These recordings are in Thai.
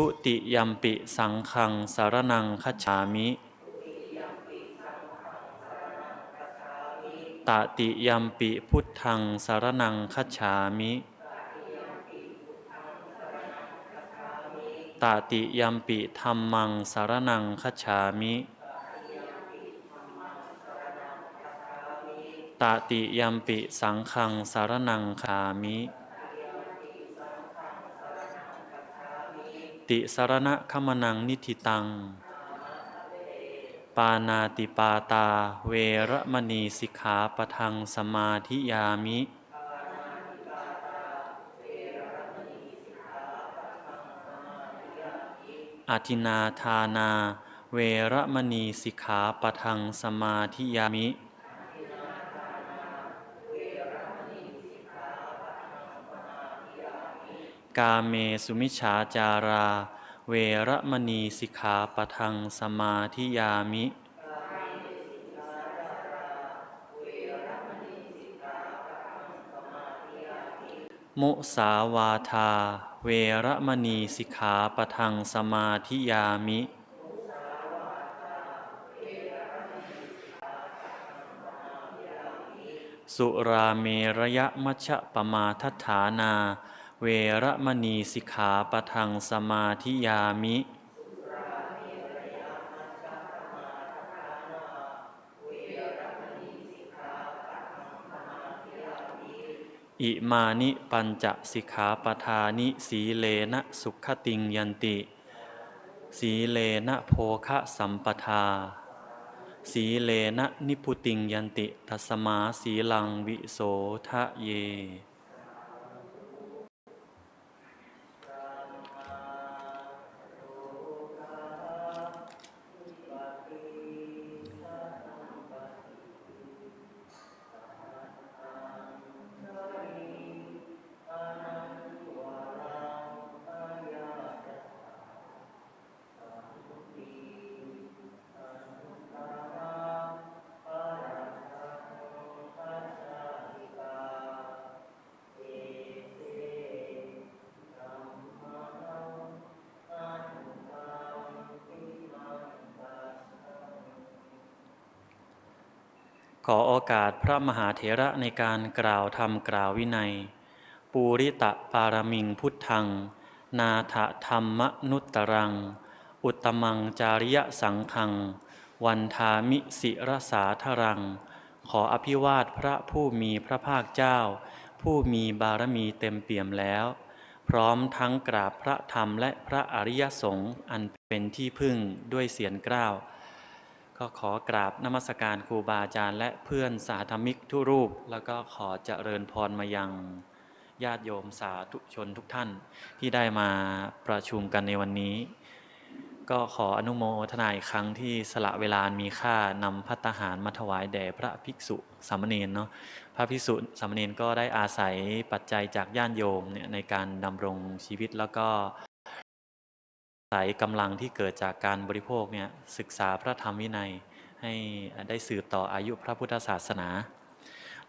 ทุติยัมปิสังขังสารนังคัจฉามิตติยัมปิพุทธังสารนังคัจฉามิตติยัมปิธรรมังสารนังคัจฉามิตติยัมปิสังขังสารนังคามิ ติสารณะขมนังนิธิตัง ปานาติปาตาเวรมณีสิกขาปทังสมาธิยามิอาทินาทานา เวรมณีสิกขาปทังสมาธิยามิ กาเมสุมิชาจารา เวรมณีสิกขาปทังสมาธิยามิ มุสาวาทา เวรมณีสิกขาปทังสมาธิยามิสุราเมระยะมัชฌะปมาทัฐานา เวระมณีสิกขาปะทังสมาธิยามิ อิมานิปัญจสิกขาปทานิสีเลนะสุขติงยันติ สีเลนะโภคะสัมปทา สีเลนะนิพุติงยันติทัสมาสีลังวิโสทะเย ขอโอกาสพระมหาเถระในการกล่าวธรรมกล่าววินัย ปูริตะปารมิงพุทธัง นาถธรรมนุตรัง อุตมังจาริยสังขัง วันทามิสิรสาทรัง ขออภิวาทพระผู้มีพระภาคเจ้า ผู้มีบารมีเต็มเปี่ยมแล้ว พร้อมทั้งกราบพระธรรมและพระอริยสงฆ์อันเป็นที่พึ่งด้วยเสียงกล้าว ก็ขอกราบนมัสการครูบาอาจารย์ และเพื่อนสาธมิกทุกรูป แล้วก็ขอเจริญพรมายังญาติโยมสาธุชนทุกท่านที่ได้มาประชุมกันในวันนี้ ก็ขออนุโมทนาอีกครั้งที่สละเวลามีค่านำพัตตาหารมาถวายแด่พระภิกษุสามเณรเนาะพระภิกษุสามเณรก็ได้อาศัยปัจจัยจากญาติโยมเนี่ยในการดำรงชีวิตแล้วก็ ศัยกำลังที่เกิดจากการบริโภคเนี่ยศึกษาพระธรรมวินัยให้ได้สืบต่ออายุพระพุทธศาสนา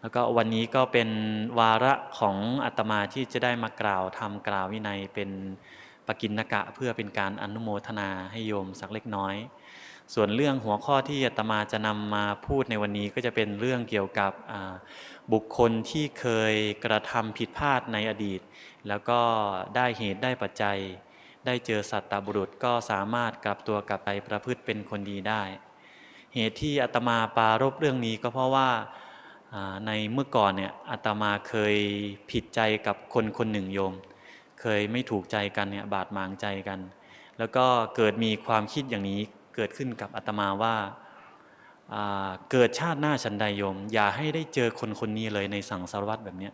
แล้วก็วันนี้ก็เป็นวาระของอาตมาที่จะได้มากล่าวทำกล่าววินัยเป็นปกิณกะเพื่อเป็นการอนุโมทนาให้โยมสักเล็กน้อย ส่วนเรื่องหัวข้อที่อาตมาจะนำมาพูดในวันนี้ก็จะเป็นเรื่องเกี่ยวกับบุคคลที่เคยกระทำผิดพลาดในอดีต แล้วก็ได้เหตุได้ปัจจัย ได้เจอสัตตบุรุษก็สามารถกลับตัวกลับไปประพฤติเป็นคนดีได้ เหตุที่อาตมาปารบเรื่องนี้ก็เพราะว่าในเมื่อก่อนเนี่ยอาตมาเคยผิดใจกับคนคนหนึ่งโยม เคยไม่ถูกใจกันเนี่ยบาดหมางใจกัน แล้วก็เกิดมีความคิดอย่างนี้เกิดขึ้นกับอาตมาว่าเกิดชาติหน้าฉันใดโยม อย่าให้ได้เจอคนคนนี้เลยในสังสารวัตแบบเนี้ย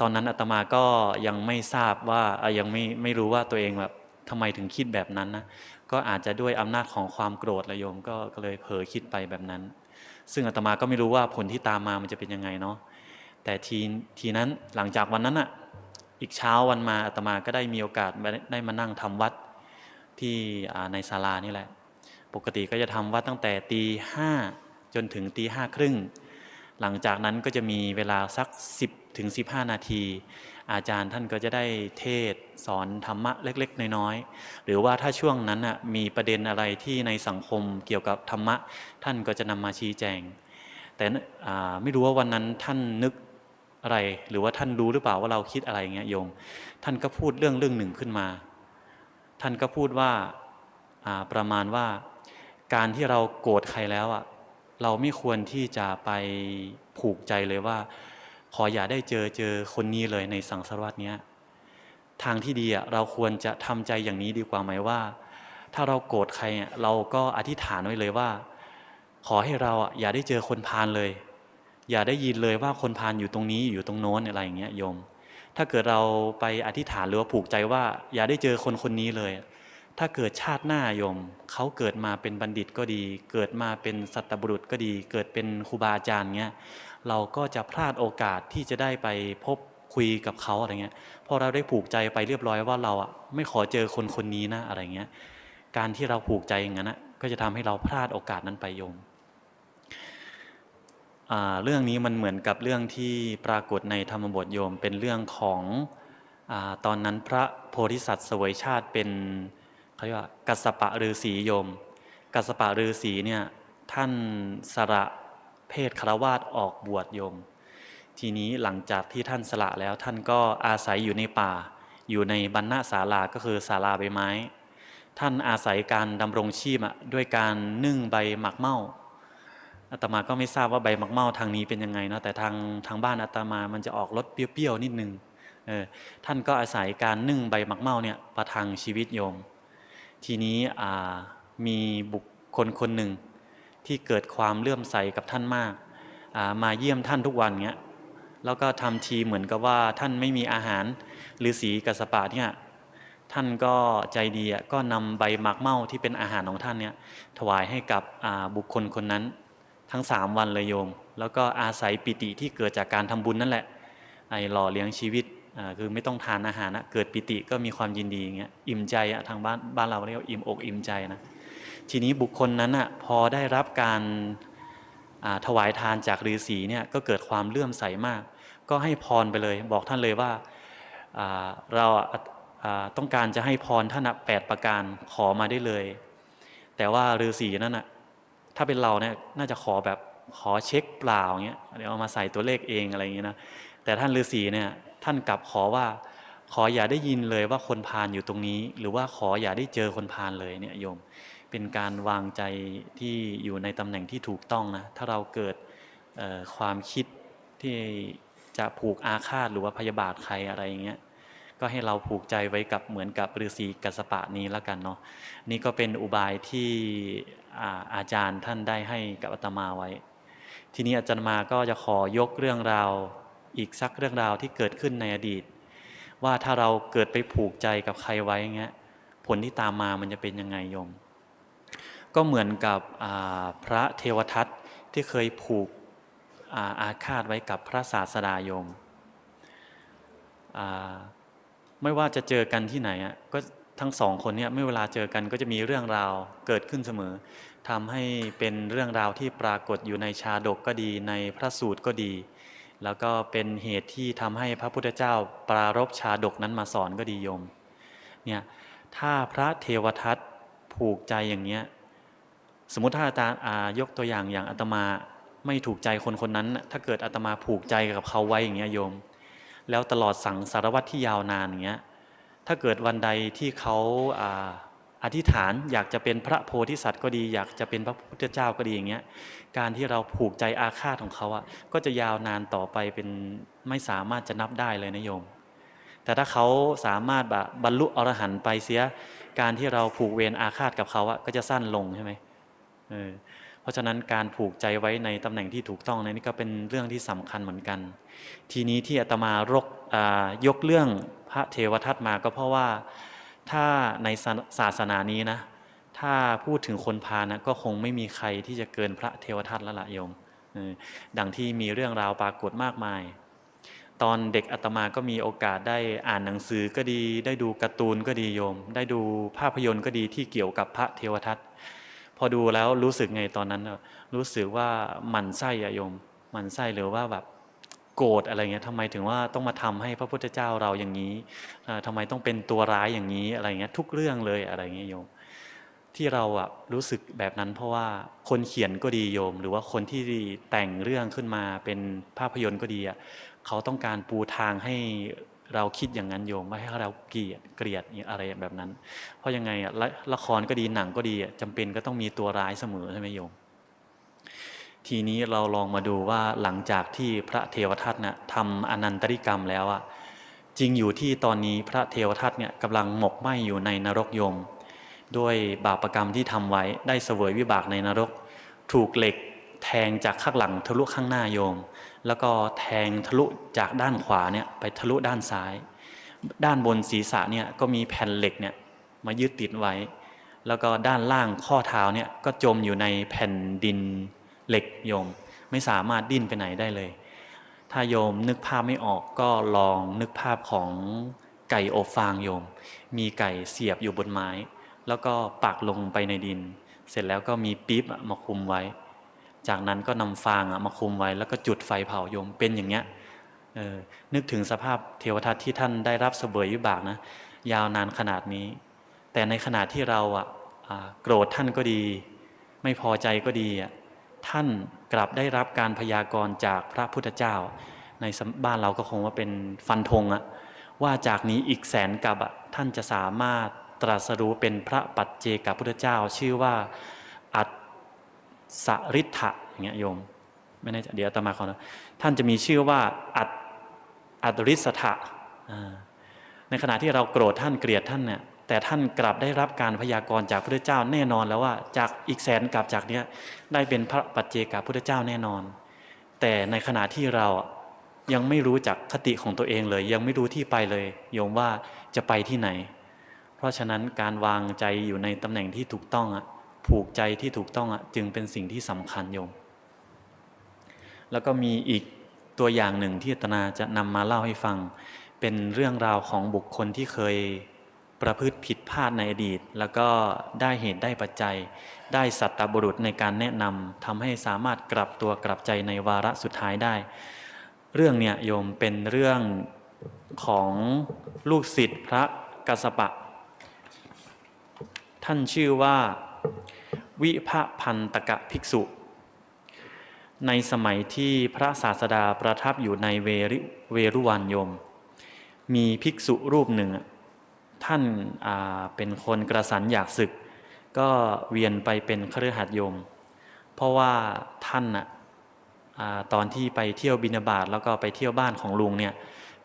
ตอนนั้นอาตมาก็ยังไม่ทราบว่ายังไม่ไม่รู้ว่าตัวเองแบบทำไมถึงคิดแบบนั้นนะก็อาจจะด้วยอำนาจของความโกรธละโยมก็ก็เลยเผลอคิดไปแบบนั้น ซึ่งอาตมาก็ไม่รู้ว่าผลที่ตามมามันจะเป็นยังไงเนาะแต่ทีทีนั้นหลังจากวันนั้นอะอีกเช้าวันมาอาตมาก็ได้มีโอกาสได้มานั่งทำวัดที่ในศาลานี่แหละ ปกติก็จะทำวัดตั้งแต่ตีห้าจนถึงตีห้าครึ่งหลังจากนั้นก็จะมีเวลาสัก10 ถึง 15 นาที อาจารย์ท่านก็จะได้เทศสอนธรรมะเล็ก ๆ น้อยๆ หรือว่าถ้าช่วงนั้นน่ะมีประเด็นอะไรที่ในสังคมเกี่ยวกับธรรมะ ท่านก็จะนำมาชี้แจง แต่ไม่รู้ว่าวันนั้นท่านนึกอะไร หรือว่าท่านรู้หรือเปล่าว่าเราคิดอะไรเงี้ยโยม ท่านก็พูดเรื่องเรื่องหนึ่งขึ้นมา ท่านก็พูดว่าประมาณว่าการที่เราโกรธใครแล้วอะเราไม่ควรที่จะไปผูกใจเลยว่า ขออย่าได้เจอเจอคนนี้เลยในสังสารวัตเนี้ยทางที่ดีอะเราควรจะทำใจอย่างนี้ดีกว่าไหมว่า ถ้าเราโกรธใครเราก็อธิษฐานไว้เลยว่า ขอให้เราอะอย่าได้เจอคนพาลเลย อย่าได้ยินเลยว่าคนพาลอยู่ตรงนี้อยู่ตรงโน้นอะไรอย่างเงี้ยโยม ถ้าเกิดเราไปอธิษฐานหรือว่าผูกใจว่า อย่าได้เจอคนคนนี้เลย ถ้าเกิดชาติหน้าโยมเขาเกิดมาเป็นบัณฑิตก็ดี เกิดมาเป็นสัตบุรุษก็ดี เกิดเป็นครูบาอาจารย์เงี้ย เราก็จะพลาดโอกาสที่จะได้ไปพบคุยกับเขาอะไรเงี้ยพอเราได้ผูกใจไปเรียบร้อยว่าเราอะไม่ขอเจอคนคนนี้นะอะไรเงี้ยการที่เราผูกใจอย่างนั้นนะก็จะทำให้เราพลาดโอกาสนั้นไปโยมเรื่องนี้มันเหมือนกับเรื่องที่ปรากฏในธรรมบทโยม เป็นเรื่องของอตอนนั้นพระโพธิสัตว์เสวยชาติเป็นเขาเรียกว่ากัสปะฤาษีโยม กัสปะฤาษีเนี่ยท่านสละ เพศคารวาสออกบวชโยม ทีนี้หลังจากที่ท่านสละแล้วท่านก็อาศัยอยู่ในป่า อยู่ในบรรณศาลาก็คือศาลาใบไม้ ท่านอาศัยการดำรงชีพด้วยการนึ่งใบหมักเมาอาตมาก็ไม่ทราบว่าใบหมักเมาทางนี้เป็นยังไงเนาะแต่ทางทางบ้านอาตมามันจะออกรสเปรี้ยวๆนิดนึงเออท่านก็อาศัยการนึ่งใบหมักเมาเนี่ยประทังชีวิตโยม ทีนี้มีบุคคลคนหนึ่ง ที่เกิดความเลื่อมใสกับท่านมากมาเยี่ยมท่านทุกวันเงี้ยแล้วก็ทำทีเหมือนกับว่าท่านไม่มีอาหารฤาษีกัสสปะเนี่ยท่านก็ใจดีก็นำใบหมากเม่าที่เป็นอาหารของท่านเนี่ยถวายให้กับบุคคลคนนั้น ทั้งสามวันเลยโยม แล้วก็อาศัยปิติที่เกิดจากการทำบุญนั่นแหละไอ้หล่อเลี้ยงชีวิตคือไม่ต้องทานอาหารนะเกิดปิติก็มีความยินดีอย่างเงี้ยอิ่มใจทางบ้านบ้านเราเรียกว่าอิ่มอกอิ่มใจนะ ทีนี้บุคคลนั้นอะพอได้รับการถวายทานจากฤาษีเนี่ยก็เกิดความเลื่อมใสมาก ก็ให้พรไปเลย บอกท่านเลยว่าเราต้องการจะให้พรท่านแปดประการขอมาได้เลย แต่ว่าฤาษีนั้นอะถ้าเป็นเราเนี่ยน่าจะขอแบบขอเช็คเปล่าเงี้ยเดี๋ยวเอามาใส่ตัวเลขเองอะไรอย่างเงี้ยนะแต่ท่านฤาษีเนี่ยท่านกลับขอว่าขออย่าได้ยินเลยว่าคนพาลอยู่ตรงนี้ หรือว่าขออย่าได้เจอคนพาลเลยเนี่ยโยม เป็นการวางใจที่อยู่ในตำแหน่งที่ถูกต้องนะ ถ้าเราเกิดความคิดที่จะผูกอาฆาตหรือว่าพยาบาทใครอะไรอย่างเงี้ย ก็ให้เราผูกใจไว้กับเหมือนกับฤาษีกัสปะนี้แล้วกันเนาะ นี่ก็เป็นอุบายที่อาอาจารย์ท่านได้ให้กับอาตมาไว้ ทีนี้อาจารย์มาก็จะขอยกเรื่องราวอีกสักเรื่องราวที่เกิดขึ้นในอดีต ว่าถ้าเราเกิดไปผูกใจกับใครไว้เงี้ย ผลที่ตามมามันจะเป็นยังไงโยม ก็เหมือนกับพระเทวทัตที่เคยผูกอาอาฆาตไว้กับพระศาสดาโยมไม่ว่าจะเจอกันที่ไหนอะก็ทั้งสองคนเนี่ยเมื่อเวลาเจอกันก็จะมีเรื่องราวเกิดขึ้นเสมอทำให้เป็นเรื่องราวที่ปรากฏอยู่ในชาดกก็ดีในพระสูตรก็ดี แล้วก็เป็นเหตุที่ทำให้พระพุทธเจ้าปรารบชาดกนั้นมาสอนก็ดีโยมเนี่ยถ้าพระเทวทัตผูกใจอย่างเนี้ย สมมติถ้าอาจารย์อายกตัวอย่างอย่างอาตมาไม่ถูกใจคนคนนั้น ถ้าเกิดอาตมาผูกใจกับเขาไว้อย่างเงี้ยโยม แล้วตลอดสังสารวัตรที่ยาวนานอย่างเงี้ยถ้าเกิดวันใดที่เขาอาอธิษฐานอยากจะเป็นพระโพธิสัตว์ก็ดี อยากจะเป็นพระพุทธเจ้าก็ดีอย่างเงี้ยการที่เราผูกใจอาฆาตของเขาอะก็จะยาวนานต่อไปเป็นไม่สามารถจะนับได้เลยนะโยม แต่ถ้าเขาสามารถแบบบรรลุอรหันต์ไปเสีย การที่เราผูกเวรอาฆาตกับเขาอะก็จะสั้นลงใช่ไหม เพราะฉะนั้นการผูกใจไว้ในตำแหน่งที่ถูกต้องนยนี่ก็เป็นเรื่องที่สำคัญเหมือนกัน ทีนี้ที่อาตมารกยกเรื่องพระเทวทัตมาก็เพราะว่าถ้าในศาสนานี้นะ ถ้าพูดถึงคนพานะก็คงไม่มีใครที่จะเกินพระเทวทัตล้วละโยมดังที่มีเรื่องราวปรากฏมากมาย ตอนเด็กอาตมาก็มีโอกาสได้อ่านหนังสือก็ดี ได้ดูการ์ตูนก็ดีโยม ได้ดูภาพยนตร์ก็ดีที่เกี่ยวกับพระเทวทัต พอดูแล้วรู้สึกไงตอนนั้น รู้สึกว่ามันไส้อะโยมมันไส้หรือว่าแบบโกรธอะไรเงี้ยทำไมถึงว่าต้องมาทำให้พระพุทธเจ้าเราอย่างนี้อ่าทำไมต้องเป็นตัวร้ายอย่างนี้อะไรเงี้ยทุกเรื่องเลยอะไรเงี้ยโยม ที่เราอะรู้สึกแบบนั้น เพราะว่าคนเขียนก็ดีโยม หรือว่าคนที่แต่งเรื่องขึ้นมาเป็นภาพยนตร์ก็ดีอะเขาต้องการปูทางให้ เราคิดอย่างนั้นโยมไม่ให้เราเกลียดเกลียดอะไรแบบนั้น เพราะยังไงละละครก็ดีหนังก็ดีอะจำเป็นก็ต้องมีตัวร้ายเสมอใช่ไหมโยม ทีนี้เราลองมาดูว่าหลังจากที่พระเทวทัตนะทำอนันตริกรรมแล้วอะจริงอยู่ที่ตอนนี้พระเทวทัตเนี่ยกำลังหมกไหมอยู่ในนรกโยม ด้วยบาปรกรรมที่ทำไว้ได้เสวยวิบากในนรก ถูกเหล็ก แทงจากข้างหลังทะลุข้างหน้าโยม แล้วก็แทงทะลุจากด้านขวาเนี่ยไปทะลุด้านซ้าย ด้านบนศีรษะเนี่ยก็มีแผ่นเหล็กเนี่ยมายึดติดไว้ แล้วก็ด้านล่างข้อเท้าเนี่ยก็จมอยู่ในแผ่นดินเหล็กโยม ไม่สามารถดิ้นไปไหนได้เลย ถ้าโยมนึกภาพไม่ออกก็ลองนึกภาพของไก่อบฟางโยม มีไก่เสียบอยู่บนไม้ แล้วก็ปักลงไปในดิน เสร็จแล้วก็มีปี๊บอะมาคุมไว้ จากนั้นก็นำฟางมาคุมไว้แล้วก็จุดไฟเผาโยมเป็นอย่างเงี้ยนึกถึงสภาพเทวทัตที่ท่านได้รับเสวยวิบากนะยาวนานขนาดนี้ แต่ในขณะที่เราอะโกรธท่านก็ดี ไม่พอใจก็ดีอะท่านกลับได้รับการพยากรณ์จากพระพุทธเจ้า ในบ้านเราก็คงว่าเป็นฟันธงอะว่าจากนี้อีกแสนกับอะท่านจะสามารถตรัสรู้เป็นพระปัจเจกพุทธเจ้า ชื่อว่าอัต สริทธะอย่างเงี้ยโยมไม่แน่ใจเดี๋ยวอาตมาขอนะท่านจะมีชื่อว่าอัตอัตริสถะในขณะที่เราโกรธท่านเกลียดท่านเนี่ยแต่ท่านกลับได้รับการพยากรณ์จากพระเจ้าแน่นอนแล้วว่าจากอีกแสนกลับจากเนี้ยได้เป็นพระปัจเจกพุทธเจ้าแน่นอน แต่ในขณะที่เรายังไม่รู้จักคติของตัวเองเลย ยังไม่รู้ที่ไปเลย โยมว่าจะไปที่ไหน เพราะฉะนั้นการวางใจอยู่ในตำแหน่งที่ถูกต้องอะ ผูกใจที่ถูกต้องอะจึงเป็นสิ่งที่สำคัญโยม แล้วก็มีอีกตัวอย่างหนึ่งที่อาตนาจะนำมาเล่าให้ฟัง เป็นเรื่องราวของบุคคลที่เคยประพฤติผิดพลาดในอดีต แล้วก็ได้เหตุได้ปัจจัย ได้สัตตบุรุษในการแนะนำทำให้สามารถกลับตัวกลับใจในวาระสุดท้ายได้ เรื่องเนี่ยโยมเป็นเรื่องของลูกศิษย์พระกัสสปะ ท่านชื่อว่า วิภพันตกะภิกษุ ในสมัยที่พระศาสดาประทับอยู่ในเวริเวรุวันยม มีภิกษุรูปหนึ่ง ท่านาเป็นคนกระสันอยากศึก ก็เวียนไปเป็นครือหัดโยม เพราะว่าท่านอะตอนที่ไปเที่ยวบินาบาตแล้วก็ไปเที่ยวบ้านของลุงเนี่ย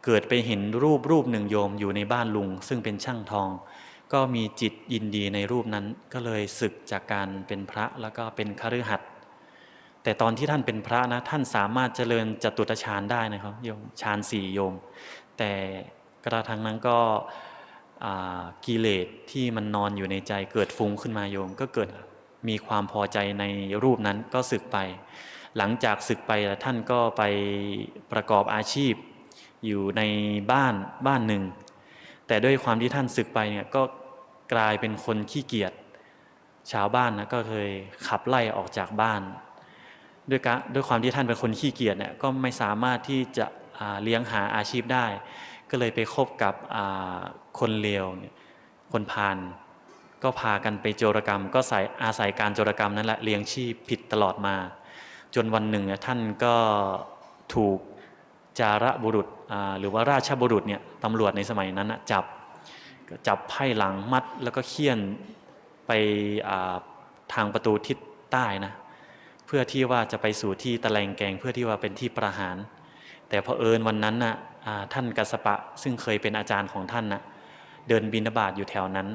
เกิดไปเห็นรูปรูปหนึ่งโยมอยู่ในบ้านลุง ซึ่งเป็นช่างทอง ก็มีจิตยินดีในรูปนั้น ก็เลยศึกจากการเป็นพระแล้วก็เป็นคฤหัสถ์แต่ตอนที่ท่านเป็นพระนะท่านสามารถเจริญจตุตฌานได้นะครับโยมฌานสี่โยม แต่กระทั่งนั้นก็กิเลสที่มันนอนอยู่ในใจเกิดฟุ้งขึ้นมาโยม ก็เกิดมีความพอใจในรูปนั้นก็สึกไป หลังจากศึกไปแล้วท่านก็ไปประกอบอาชีพอยู่ในบ้านบ้านหนึ่ง แต่ด้วยความที่ท่านศึกไปเนี่ยก็ กลายเป็นคนขี้เกียจชาวบ้านนะก็เคยขับไล่ออกจากบ้าน ด้วยกด้วยความที่ท่านเป็นคนขี้เกียจเนี่ยก็ไม่สามารถที่จะเลี้ยงหาอาชีพได้ ก็เลยไปคบกับคนเลวคนพาลก็พากันไปโจรกรรม ก็อาศัยการโจรกรรมนั่นแหละเลี้ยงชีพผิดตลอดมา จนวันหนึ่งท่านก็ถูกจาระบุรุษหรือว่าราชบุรุษเนี่ยตำรวจในสมัยนั้นจับ ก็จับไพ่หลังมัดแล้วก็เคี่ยนไปทางประตูทิศใต้นะเพื่อที่ว่าจะไปสู่ที่ตะแลงแกงเพื่อที่ว่าเป็นที่ประหาร แต่พอเอิญวันนั้นน่ะอ่าท่านกัสปะซึ่งเคยเป็นอาจารย์ของท่านน่ะเดินบินบาตอยู่แถวนั้น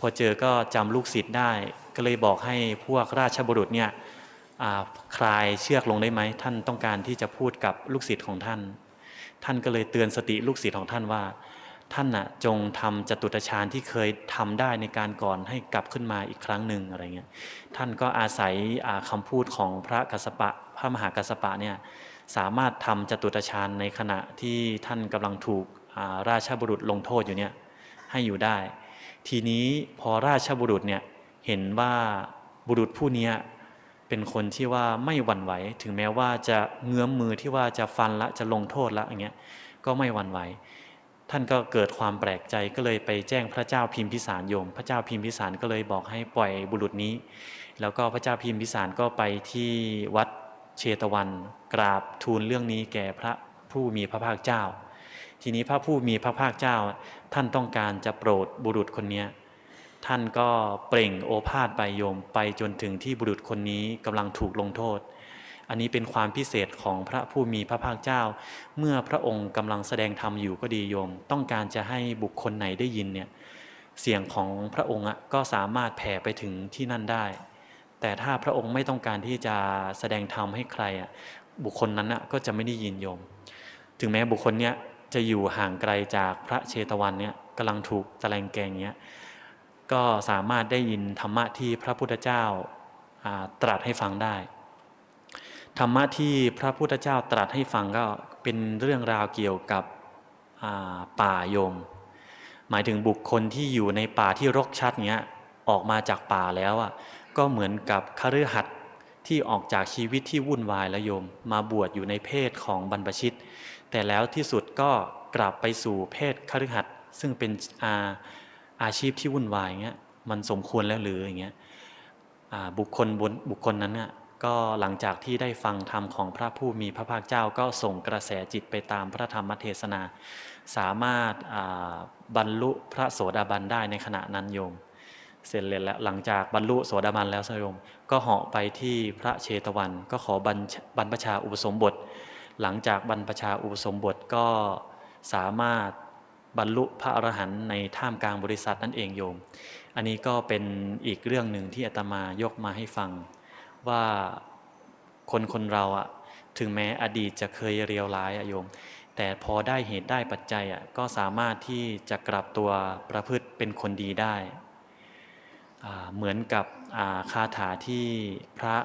พอเจอก็จำลูกศิษย์ได้ ก็เลยบอกให้พวกราชบุรุษเนี่ยคลายเชือกลงได้ไหมท่านต้องการที่จะพูดกับลูกศิษย์ของท่าน ท่านก็เลยเตือนสติลูกศิษย์ของท่านว่า ท่านนะจงทำจตุตฌานที่เคยทำได้ในการก่อนให้กลับขึ้นมาอีกครั้งหนึ่งอะไรเงี้ยท่านก็อาศัยอ่าคำพูดของพระกัสปะ พระมหากัสปะเนี่ยสามารถทำจตุตฌานในขณะที่ท่านกำลังถูกอ่าราชบุรุษลงโทษอยู่เนี่ยให้อยู่ได้ ทีนี้พอราชบุรุษเนี่ยเห็นว่าบุรุษผู้นี้เป็นคนที่ว่าไม่หวั่นไหว ถึงแม้ว่าจะเงื้อมมือที่ว่าจะฟันละจะลงโทษละอย่างเงี้ยก็ไม่หวั่นไหว ท่านก็เกิดความแปลกใจก็เลยไปแจ้งพระเจ้าพิมพิสารโยม พระเจ้าพิมพิสารก็เลยบอกให้ปล่อยบุรุษนี้ แล้วก็พระเจ้าพิมพิสารก็ไปที่วัดเชตวัน กราบทูลเรื่องนี้แก่พระผู้มีพระภาคเจ้า ทีนี้พระผู้มีพระภาคเจ้า ท่านต้องการจะโปรดบุรุษคนนี้ท่านก็เปล่งโอภาษไปโยมไปจนถึงที่บุรุษคนนี้กำลังถูกลงโทษ อันนี้เป็นความพิเศษของพระผู้มีพระภาคเจ้า เมื่อพระองค์กำลังแสดงธรรมอยู่ก็ดีโยม ต้องการจะให้บุคคลไหนได้ยินเนี่ยเสียงของพระองค์ก็สามารถแผ่ไปถึงที่นั่นได้ แต่ถ้าพระองค์ไม่ต้องการที่จะแสดงธรรมให้ใครอะบุคคลนั้นก็จะไม่ได้ยินโยม ถึงแม้บุคคลเนี้ยจะอยู่ห่างไกลจากพระเชตวันเนี่ยกำลังถูกตะแลงแกงเนี้ยก็สามารถได้ยินธรรมะที่พระพุทธเจ้าตรัสให้ฟังได้ ธรรมะที่พระพุทธเจ้าตรัสให้ฟังก็เป็นเรื่องราวเกี่ยวกับป่าโยม หมายถึงบุคคลที่อยู่ในป่าที่รกชัดเนี้ยออกมาจากป่าแล้วอะก็เหมือนกับคฤหัสถ์ที่ออกจากชีวิตที่วุ่นวายแล้วโยม มาบวชอยู่ในเพศของบรรพชิต แต่แล้วที่สุดก็กลับไปสู่เพศคฤหัสถ์ซึ่งเป็นอาอาชีพที่วุ่นวายเงี้ยมันสมควรแล้วหรืออย่างเงี้ยบุคคลบนบุคคลนั้นเนี่ย ก็หลังจากที่ได้ฟังธรรมของพระผู้มีพระภาคเจ้าก็ส่งกระแสจิตไปตามพระธรรมเทศนา สามารถบรรลุพระโสดาบันได้ในขณะนั้นโยม เสร็จเลยแล้วหลังจากบรรลุโสดาบันแล้วโยม ก็เหาะไปที่พระเชตวัน ก็ขอบรรบรรพชาอุปสมบท หลังจากบรรพชาอุปสมบทก็สามารถบรรลุพระอรหันต์ในท่ามกลางบริษัทนั่นเองโยม อันนี้ก็เป็นอีกเรื่องหนึ่งที่อาตมายกมาให้ฟัง ว่าคนคนเราอะถึงแม้อดีตจะเคยเรียวร้ายอะโยม แต่พอได้เหตุได้ปัจจัยอะก็สามารถที่จะกลับตัวประพฤติเป็นคนดีได้ เหมือนกับคาถาที่พระ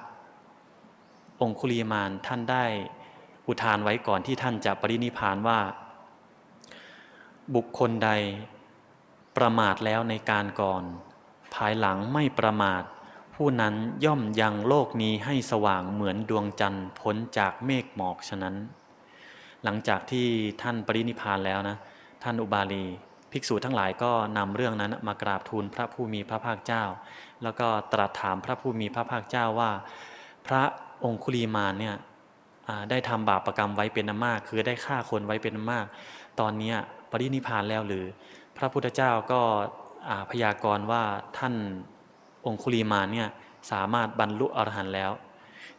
องคุลีมานท่านได้อุทานไว้ก่อนที่ท่านจะปรินิพานว่า บุคคลใดประมาทแล้วในการก่อน ภายหลังไม่ประมาท ผู้นั้นย่อมยังโลกนี้ให้สว่างเหมือนดวงจันทร์พ้นจากเมฆหมอกฉะนั้น หลังจากที่ท่านปรินิพานแล้วนะ ท่านอุบาลี ภิกษุทั้งหลายก็นำเรื่องนั้นมากราบทูลพระผู้มีพระภาคเจ้า แล้วก็ตรัสถามพระผู้มีพระภาคเจ้าว่า พระองคุลีมานเนี่ยได้ทำบาปประกรรมไว้เป็นอมาก คือได้ฆ่าคนไว้เป็นอมาก ตอนนี้ปรินิพานแล้วหรือ พระพุทธเจ้าก็พยากรณ์ว่าท่าน องคุลีมานเนี่ยสามารถบรรลุอรหันต์แล้ว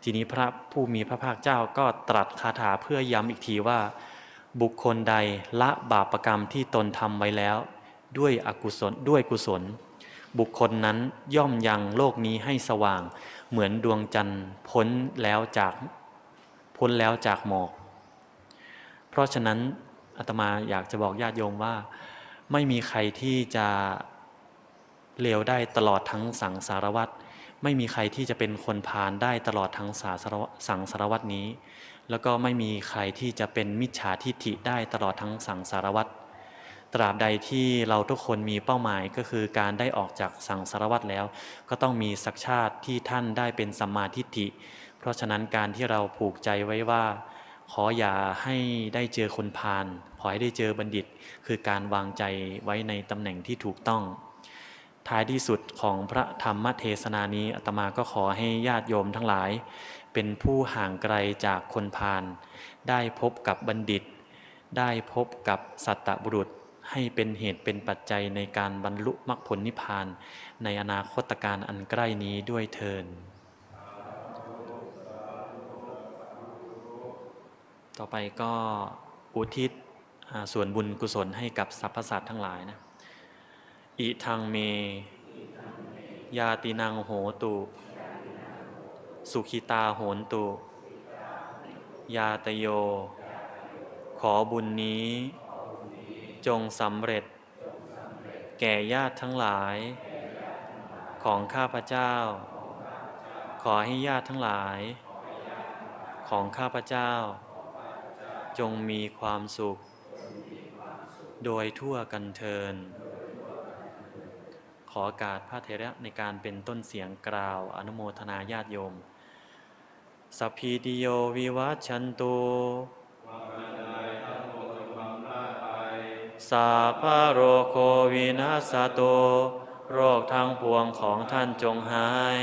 ทีนี้พระผู้มีพระภาคเจ้าก็ตรัสคาถาเพื่อย้ำอีกทีว่า บุคคลใดละบาปรกรรมที่ตนทำไว้แล้ว ด้วยอกุศลด้วยกุศล บุคคลนั้นย่อมยังโลกนี้ให้สว่าง เหมือนดวงจันทร์พ้นแล้วจากพ้นแล้วจากหมอก เพราะฉะนั้นอาตมาอยากจะบอกญาติโยมว่า ไม่มีใครที่จะ เลวได้ตลอดทั้งสังสารวัตรไม่มีใครที่จะเป็นคนพาลได้ตลอดทั้งสาสังสารวัตรนี้ แล้วก็ไม่มีใครที่จะเป็นมิจฉาทิฏฐิได้ตลอดทั้งสังสารวัตรตราบใดที่เราทุกคนมีเป้าหมายก็คือการได้ออกจากสังสารวัฏแล้ว ก็ต้องมีสักชาติที่ท่านได้เป็นสัมมาทิฏฐิ เพราะฉะนั้นการที่เราผูกใจไว้ว่า ขออย่าให้ได้เจอคนพาลขอให้ได้เจอบัณฑิต คือการวางใจไว้ในตำแหน่งที่ถูกต้อง ท้ายที่สุดของพระธรรมเทศนานี้อาตมาก็ขอให้ญาติโยมทั้งหลาย เป็นผู้ห่างไกลจากคนพาลได้พบกับบัณฑิต ได้พบกับสัตตบุรุษให้เป็นเหตุเป็นปัจจัยในการบรรลุมรรคผลนิพพาน ในอนาคตการอันใกล้นี้ด้วยเทินต่อไปก็อุทิศส่วนบุญกุศลให้กับสรรพสัตว์ทั้งหลายนะ อิทังเม ยาตินังโหตุ สุขิตาโหนตุ ยาตโย ขอบุญนี้ จงสำเร็จ แก่ญาติทั้งหลาย ของข้าพเจ้า ขอให้ญาติทั้งหลาย ของข้าพเจ้า จงมีความสุข โดยทั่วกันเทิน ขอการพระเทระในการเป็นต้นเสียงกล่าว อนุโมทนาญาติโยมสัพพีติโยวิวัชชันตุสาพะโรโควินาสตุโรคทางปวงของท่านจงหาย